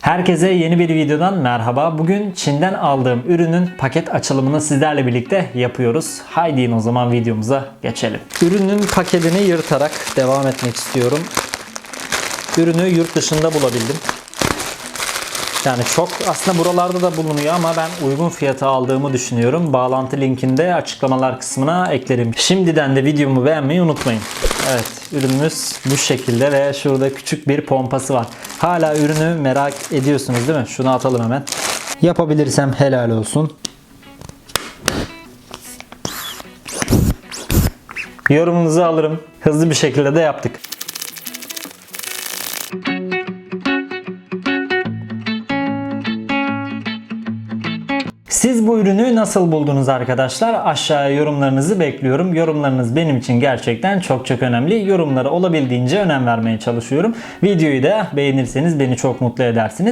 Herkese yeni bir videodan merhaba. Bugün Çin'den aldığım ürünün paket açılımını sizlerle birlikte yapıyoruz. Haydi o zaman videomuza geçelim. Ürünün paketini yırtarak devam etmek istiyorum. Ürünü yurt dışında bulabildim. Yani çok aslında buralarda da bulunuyor ama ben uygun fiyata aldığımı düşünüyorum. Bağlantı linkini de açıklamalar kısmına eklerim. Şimdiden de videomu beğenmeyi unutmayın. Evet ürünümüz bu şekilde ve şurada küçük bir pompası var. Hala ürünü merak ediyorsunuz değil mi? Şunu atalım hemen. Yapabilirsem helal olsun. Yorumunuzu alırım. Hızlı bir şekilde de yaptık. Siz bu ürünü nasıl buldunuz arkadaşlar? Aşağıya yorumlarınızı bekliyorum. Yorumlarınız benim için gerçekten çok çok önemli. Yorumlara olabildiğince önem vermeye çalışıyorum. Videoyu da beğenirseniz beni çok mutlu edersiniz.